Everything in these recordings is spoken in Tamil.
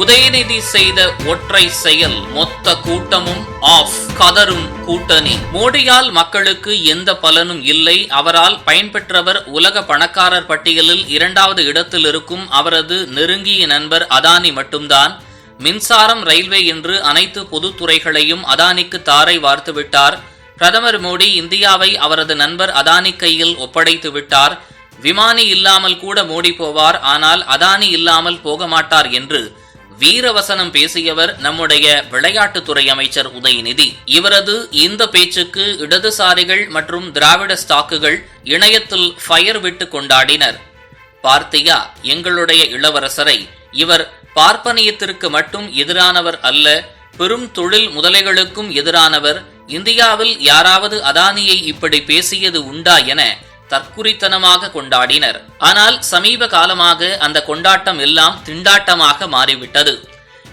உதயநிதி செய்த ஒற்றை செயல் மொத்த கூட்டமும் ஆஃப் கதரும் கூட்டணி. மோடியால் மக்களுக்கு எந்த பலனும் இல்லை. அவரால் பயன்பெற்றவர் உலக பணக்காரர் பட்டியலில் இரண்டாவது இடத்தில் இருக்கும் அவரது நெருங்கிய நண்பர் அதானி மட்டும்தான். மின்சாரம் ரயில்வே என்று அனைத்து பொதுத்துறைகளையும் அதானிக்கு தாரை வார்த்துவிட்டார் பிரதமர் மோடி இந்தியாவை அவரது நண்பர் அதானி கையில் ஒப்படைத்து விட்டார். விமானி இல்லாமல் கூட மோடி போவார். ஆனால் அதானி இல்லாமல் போக மாட்டார் என்று வீரவசனம் பேசியவர் நம்முடைய விளையாட்டுத்துறை அமைச்சர் உதயநிதி. இவரது இந்த பேச்சுக்கு இடதுசாரிகள் மற்றும் திராவிட ஸ்டாக்குகள் இணையத்தில் ஃபயர் விட்டு கொண்டாடினர். பார்த்தியா எங்களுடைய இளவரசரை. இவர் பார்ப்பனியத்திற்கு மட்டும் எதிரானவர் அல்ல பெரும் தொழில் முதலைகளுக்கும் எதிரானவர். இந்தியாவில் யாராவது அதானியை இப்படி பேசியது உண்டா என தற்குறித்தனமாக கொண்டாடினர். ஆனால் சமீப காலமாக அந்த கொண்டாட்டம் எல்லாம் திண்டாட்டமாக மாறிவிட்டது.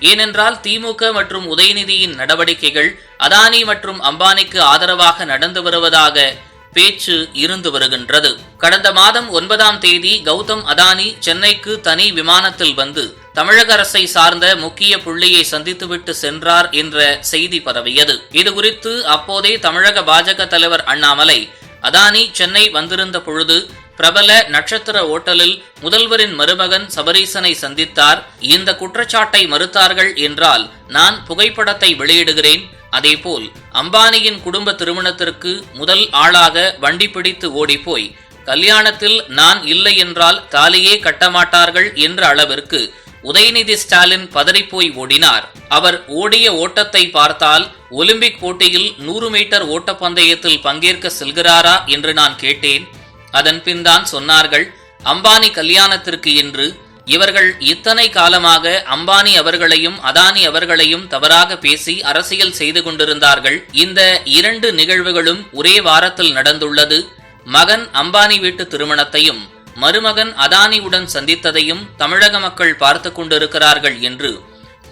ஏனென்றால் திமுக மற்றும் உதயநிதியின் நடவடிக்கைகள் அதானி மற்றும் அம்பானிக்கு ஆதரவாக நடந்து வருவதாக பேச்சு இருந்து வருகின்றது. கடந்த மாதம் ஒன்பதாம் தேதி கௌதம் அதானி சென்னைக்கு தனி விமானத்தில் வந்து தமிழக அரசை சார்ந்த முக்கிய புள்ளியை சந்தித்துவிட்டு சென்றார் என்ற செய்தி பரவியது. இதுகுறித்து அப்போதே தமிழக பாஜக தலைவர் அண்ணாமலை அதானி சென்னை வந்திருந்த பொழுது பிரபல நட்சத்திர ஓட்டலில் முதல்வரின் மருமகன் சபரீசனை சந்தித்தார். இந்த குற்றச்சாட்டை மறுத்தார்கள் என்றால் நான் புகைப்படத்தை வெளியிடுகிறேன். அதேபோல் அம்பானியின் குடும்ப திருமணத்திற்கு முதல் ஆளாக வண்டி பிடித்து ஓடிப்போய் கல்யாணத்தில் நான் இல்லை என்றால் தாலியே கட்டமாட்டார்கள் என்ற அளவிற்கு உதயநிதி ஸ்டாலின் பதறிப்போய் ஓடினார். அவர் ஓடிய ஓட்டத்தை பார்த்தால் ஒலிம்பிக் போட்டியில் நூறு மீட்டர் ஓட்டப்பந்தயத்தில் பங்கேற்க செல்கிறாரா என்று நான் கேட்டேன். அதன்பின் தான் சொன்னார்கள் அம்பானி கல்யாணத்திற்கு என்று. இவர்கள் இத்தனை காலமாக அம்பானி அவர்களையும் அதானி அவர்களையும் தவறாக பேசி அரசியல் செய்து கொண்டிருந்தார்கள். இந்த இரண்டு நிகழ்வுகளும் ஒரே வாரத்தில் நடந்துள்ளது. மகன் அம்பானி வீட்டு திருமணத்தையும் மருமகன் அதானியுடன் சந்தித்ததையும் தமிழக மக்கள் பார்த்து கொண்டிருக்கிறார்கள் என்று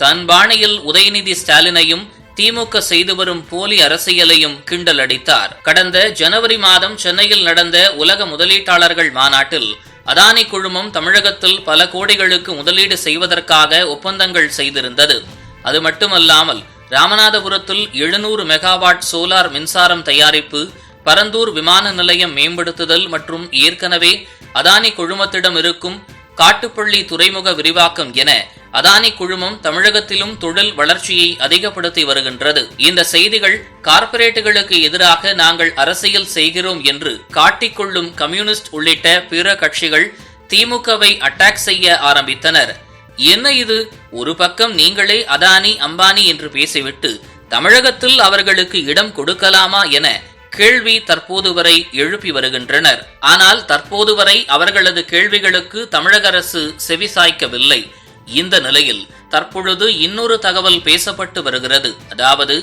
தன் பாணியில் உதயநிதி ஸ்டாலினையும் திமுக செய்து வரும் போலி அரசியலையும் கிண்டல் அடித்தார். கடந்த ஜனவரி மாதம் சென்னையில் நடந்த உலக முதலீட்டாளர்கள் மாநாட்டில் அதானி குழுமம் தமிழகத்தில் பல கோடிகளுக்கு முதலீடு செய்வதற்காக ஒப்பந்தங்கள் செய்திருந்தது. அது மட்டுமல்லாமல் ராமநாதபுரத்தில் எழுநூறு மெகாவாட் சோலார் மின்சாரம் தயாரிப்பு பரந்தூர் விமான நிலையம் மேம்படுத்துதல் மற்றும் ஏற்கனவே அதானி குழுமத்திடம் இருக்கும் காட்டுப்பள்ளி துறைமுக விரிவாக்கம் என அதானி குழுமம் தமிழகத்திலும் தொழில் வளர்ச்சியை அதிகப்படுத்தி வருகின்றது. இந்த செய்திகள் கார்ப்பரேட்டுகளுக்கு எதிராக நாங்கள் அரசியல் செய்கிறோம் என்று காட்டிக்கொள்ளும் கம்யூனிஸ்ட் உள்ளிட்ட பிற கட்சிகள் திமுகவை அட்டாக் செய்ய ஆரம்பித்தனர். என்ன இது? ஒரு பக்கம் நீங்களே அதானி அம்பானி என்று பேசிவிட்டு தமிழகத்தில் அவர்களுக்கு இடம் கொடுக்கலாமா என கேள்வி தற்போது வரை எழுப்பி வருகின்றனர். ஆனால் தற்போது வரை அவர்களது கேள்விகளுக்கு தமிழக அரசு செவிசாய்க்கவில்லை இந்த நிலையில் தற்பொழுது இன்னொரு தகவல் பேசப்பட்டு வருகிறது. அதாவது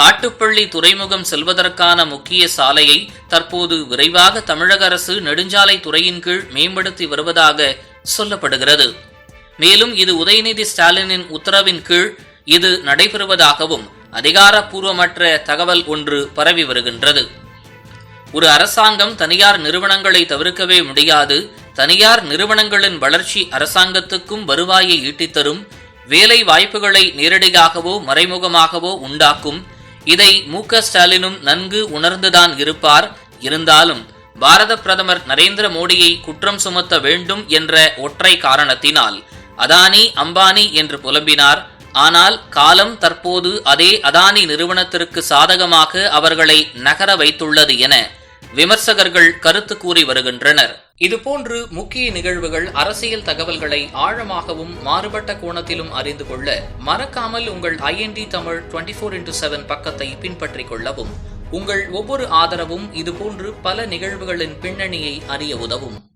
காட்டுப்பள்ளி துறைமுகம் செல்வதற்கான முக்கிய சாலையை தற்போது விரைவாக தமிழக அரசு நெடுஞ்சாலை துறையின் கீழ் மேம்படுத்தி வருவதாக சொல்லப்படுகிறது. மேலும் இது உதயநிதி ஸ்டாலினின் உத்தரவின் கீழ் இது நடைபெறுவதாகவும் அதிகாரப்பூர்வமற்ற தகவல் ஒன்று பரவி வருகின்றது. ஒரு அரசாங்கம் தனியார் நிறுவனங்களை தவிர்க்கவே முடியாது தனியார் நிறுவனங்களின் வளர்ச்சி அரசாங்கத்துக்கும் வருவாயை ஈட்டித்தரும் வேலை வாய்ப்புகளை நேரடியாகவோ மறைமுகமாகவோ உண்டாக்கும். இதை மு ஸ்டாலினும் நன்கு உணர்ந்துதான் இருப்பார். இருந்தாலும் பாரத பிரதமர் நரேந்திர மோடியை குற்றம் சுமத்த வேண்டும் என்ற ஒற்றை காரணத்தினால் அதானி அம்பானி என்று புலம்பினார். ஆனால் காலம் தற்போது அதே அதானி நிறுவனத்திற்கு சாதகமாக அவர்களை நகர வைத்துள்ளது என விமர்சகர்கள் கருத்து கூறி வருகின்றனர். இதுபோன்று முக்கிய நிகழ்வுகள் அரசியல் தகவல்களை ஆழமாகவும் மாறுபட்ட கோணத்திலும் அறிந்து கொள்ள மறக்காமல் உங்கள் IND Tamil twenty four into seven பக்கத்தை பின்பற்றிக் கொள்ளவும். உங்கள் ஒவ்வொரு ஆதரவும் இதுபோன்று பல நிகழ்வுகளின் பின்னணியை அறிய உதவும்.